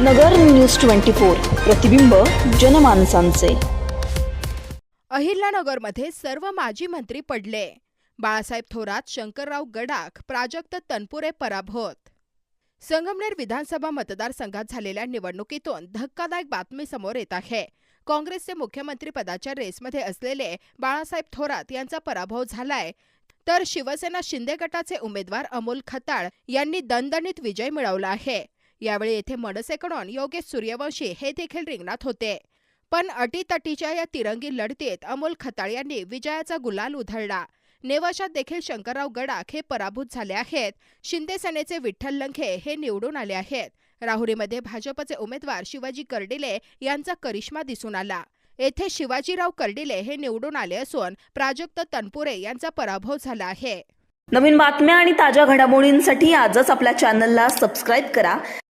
नगर news twenty four प्रतिबिंब जनमानसांचे. अहिल्यानगरमध्ये सर्व माजी मंत्री पडले. बाळासाहेब थोरात शंकरराव गडाख प्राजक्त तनपुरे पराभूत. संगमनेर विधानसभा मतदारसंघात झालेल्या निवडणुकीतून धक्कादायक बातमी समोर येत आहे. काँग्रेसचे मुख्यमंत्री पदाच्या रेसमध्ये असलेले बाळासाहेब थोरात यांचा पराभव झालाय. तर शिवसेना शिंदे गटाचे उमेदवार अमोल खताळ यांनी दणदणीत विजय मिळवला आहे. यावेळी येथे मनसेकडून योगेश सूर्यवंशी हे देखील रिंगणात होते. पण अटीतटीच्या या तिरंगी लढतीत अमोल खताळ यांनी विजयाचा गुलाल उधळला. नेवाशात देखील शंकरराव गडाख हे पराभूत झाले आहेत. शिंदे सेनेचे विठ्ठल लंखे हे निवडून आले आहेत. राहुरीमध्ये भाजपचे उमेदवार शिवाजी कर्डिले यांचा करिश्मा दिसून आला. येथे शिवाजीराव कर्डिले हे निवडून आले असून प्राजक्त तनपुरे यांचा पराभव झाला आहे. नवीन बातम्या आणि ताज्या घडामोडींसाठी आजच आपल्या चॅनलला सबस्क्राईब करा.